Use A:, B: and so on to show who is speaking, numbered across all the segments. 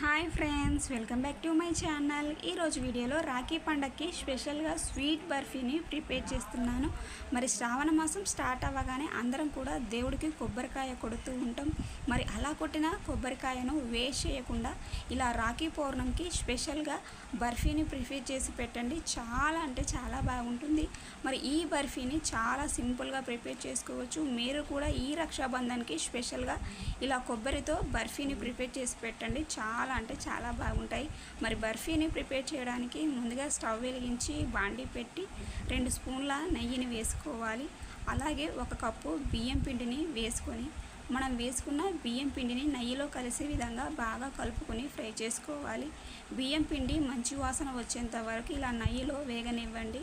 A: Hi friends welcome back to my channel. ఈరోజు వీడియోలో రాఖీ పండగకి స్పెషల్గా స్వీట్ బర్ఫీని ప్రిపేర్ చేస్తున్నాను. మరి శ్రావణ మాసం స్టార్ట్ అవ్వగానే అందరం కూడా దేవుడికి కొబ్బరికాయ కొడుతూ ఉంటాం. మరి అలా కొట్టిన కొబ్బరికాయను వేస్ట్ చేయకుండా ఇలా రాఖీ పౌర్ణంకి స్పెషల్గా బర్ఫీని ప్రిపేర్ చేసి పెట్టండి. చాలా అంటే చాలా బాగుంటుంది. మరి ఈ బర్ఫీని చాలా సింపుల్గా ప్రిపేర్ చేసుకోవచ్చు. మీరు కూడా ఈ రక్షాబంధన్కి స్పెషల్గా ఇలా కొబ్బరితో బర్ఫీని ప్రిపేర్ చేసి పెట్టండి. చాలా అంటే చాలా బాగుంటాయి. మరి బర్ఫీని ప్రిపేర్ చేయడానికి ముందుగా స్టవ్ వెలిగించి బాండీ పెట్టి రెండు స్పూన్ల నెయ్యిని వేసుకోవాలి. అలాగే ఒక కప్పు బియ్యం పిండిని వేసుకొని మనం వేసుకున్న బియ్యం పిండిని నెయ్యిలో కలిసే విధంగా బాగా కలుపుకొని ఫ్రై చేసుకోవాలి. బియ్యం పిండి మంచి వాసన వచ్చేంత వరకు ఇలా నెయ్యిలో వేగనివ్వండి.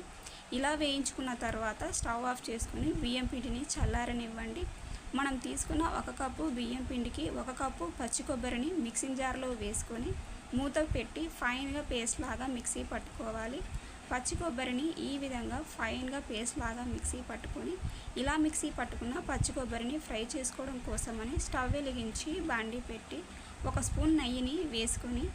A: ఇలా వేయించుకున్న తర్వాత స్టవ్ ఆఫ్ చేసుకుని బియ్యం పిండిని చల్లారనివ్వండి. మనం తీసుకున్న ఒక కప్పు బియ్యం పిండికి ఒక కప్పు పచ్చి కొబ్బరిని మిక్సింగ్ జార్లో వేసుకొని మూత పెట్టి ఫైన్గా పేస్ట్ లాగా మిక్సీ పట్టుకోవాలి. పచ్చి కొబ్బరిని ఈ విధంగా ఫైన్గా పేస్ట్ లాగా మిక్సీ పట్టుకొని ఇలా మిక్సీ పట్టుకున్న పచ్చి కొబ్బరిని ఫ్రై చేసుకోవడం కోసమని స్టవ్ వెలిగించి బాండి పెట్టి ఒక స్పూన్ నెయ్యిని వేసుకొని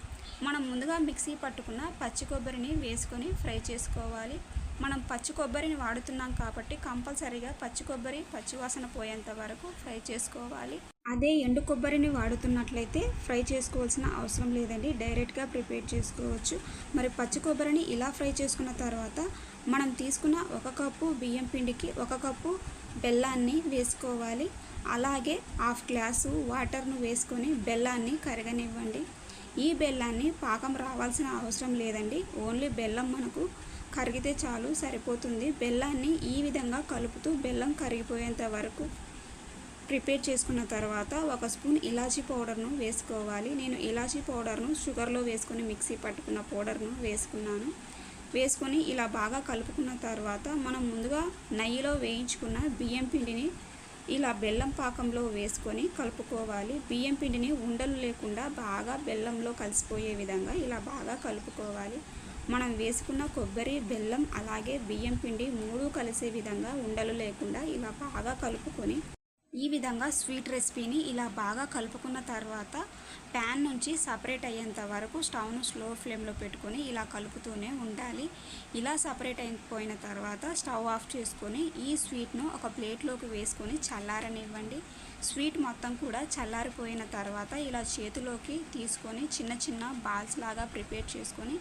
A: మనం ముందుగా మిక్సీ పట్టుకున్న పచ్చి కొబ్బరిని వేసుకొని ఫ్రై చేసుకోవాలి. మనం పచ్చి కొబ్బరిని వాడుతున్నాం కాబట్టి కంపల్సరీగా పచ్చి కొబ్బరి పచ్చి వాసన పోయేంత వరకు ఫ్రై చేసుకోవాలి. అదే ఎండు కొబ్బరిని వాడుతున్నట్లయితే ఫ్రై చేసుకోవాల్సిన అవసరం లేదండి. డైరెక్ట్గా ప్రిపేర్ చేసుకోవచ్చు. మరి పచ్చి కొబ్బరిని ఇలా ఫ్రై చేసుకున్న తర్వాత మనం తీసుకున్న ఒక కప్పు బియ్యం పిండికి ఒక కప్పు బెల్లాన్ని వేసుకోవాలి. అలాగే హాఫ్ గ్లాసు వాటర్ను వేసుకొని బెల్లాన్ని కరగనివ్వండి. ఈ బెల్లాన్ని పాకం రావాల్సిన అవసరం లేదండి. ఓన్లీ బెల్లం మనకు కరిగితే చాలు సరిపోతుంది. బెల్లాన్ని ఈ విధంగా కలుపుతూ బెల్లం కరిగిపోయేంత వరకు ప్రిపేర్ చేసుకున్న తర్వాత ఒక స్పూన్ ఇలాచీ పౌడర్ను వేసుకోవాలి. నేను ఇలాచీ పౌడర్ను షుగర్లో వేసుకొని మిక్సీ పట్టుకున్న పౌడర్ను వేసుకున్నాను. వేసుకొని ఇలా బాగా కలుపుకున్న తర్వాత మనం ముందుగా నెయ్యిలో వేయించుకున్న బియ్యం పిండిని ఇలా బెల్లం పాకంలో వేసుకొని కలుపుకోవాలి. బియ్యం పిండిని ఉండలు లేకుండా బాగా బెల్లంలో కలిసిపోయే విధంగా ఇలా బాగా కలుపుకోవాలి. మనం వేసుకున్న కొబ్బరి బెల్లం అలాగే బియ్యం పిండి మూడు కలిసే విధంగా ఉండలు లేకుండా ఇలా బాగా కలుపుకొని ఈ విధంగా స్వీట్ రెసిపీని ఇలా బాగా కలుపుకున్న తర్వాత ప్యాన్ నుంచి సపరేట్ అయ్యేంత వరకు స్టవ్ను స్లో ఫ్లేమ్లో పెట్టుకొని ఇలా కలుపుతూనే ఉండాలి. ఇలా సపరేట్ అయిపోయిన తర్వాత స్టవ్ ఆఫ్ చేసుకొని ఈ స్వీట్ను ఒక ప్లేట్లోకి వేసుకొని చల్లారనివ్వండి. స్వీట్ మొత్తం కూడా చల్లారిపోయిన తర్వాత ఇలా చేతిలోకి తీసుకొని చిన్న చిన్న బాల్స్ లాగా ప్రిపేర్ చేసుకొని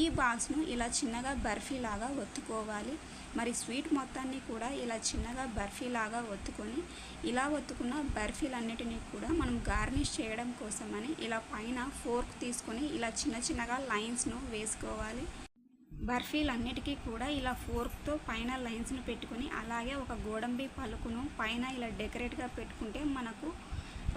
A: ఈ బాల్స్ను ఇలా చిన్నగా బర్ఫీ లాగా ఒత్తుకోవాలి. మరి స్వీట్ మొత్తాన్ని కూడా ఇలా చిన్నగా బర్ఫీ లాగా ఒత్తుకొని ఇలా ఒత్తుకున్న బర్ఫీలన్నిటినీ కూడా మనం గార్నిష్ చేయడం కోసమని ఇలా పైన ఫోర్క్ తీసుకొని ఇలా చిన్న చిన్నగా లైన్స్ను వేసుకోవాలి. బర్ఫీలన్నిటికీ కూడా ఇలా ఫోర్క్తో పైన లైన్స్ను పెట్టుకుని అలాగే ఒక గోడంబి పలుకును పైన ఇలా డెకరేట్గా పెట్టుకుంటే మనకు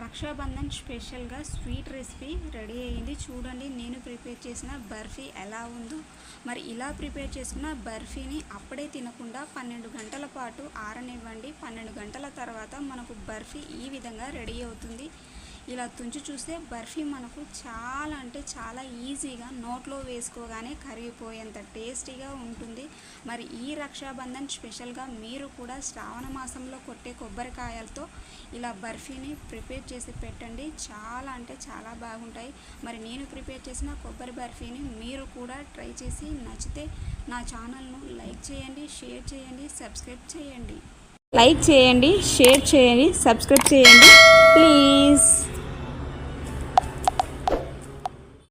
A: రక్షాబంధన్ స్పెషల్గా స్వీట్ రెసిపీ రెడీ అయ్యింది. చూడండి నేను ప్రిపేర్ చేసిన బర్ఫీ ఎలా ఉందో. మరి ఇలా ప్రిపేర్ చేసుకున్న బర్ఫీని అప్పుడే తినకుండా పన్నెండు గంటల పాటు ఆరనివ్వండి. పన్నెండు గంటల తర్వాత మనకు బర్ఫీ ఈ విధంగా రెడీ అవుతుంది. ఇలా తుంచి చూస్తే బర్ఫీ మనకు చాలా అంటే చాలా ఈజీగా నోట్లో వేసుకోగానే కరిగిపోయేంత టేస్టీగా ఉంటుంది. మరి ఈ రక్షాబంధన్ స్పెషల్గా మీరు కూడా శ్రావణ మాసంలో కొట్టే కొబ్బరికాయలతో ఇలా బర్ఫీని ప్రిపేర్ చేసి పెట్టండి. చాలా అంటే చాలా బాగుంటాయి. మరి నేను ప్రిపేర్ చేసిన కొబ్బరి బర్ఫీని మీరు కూడా ట్రై చేసి నచ్చితే నా ఛానల్ను లైక్ చేయండి షేర్ చేయండి సబ్స్క్రైబ్ చేయండి. లైక్ చేయండి షేర్ చేయండి సబ్స్క్రైబ్ చేయండి. ప్లీజ్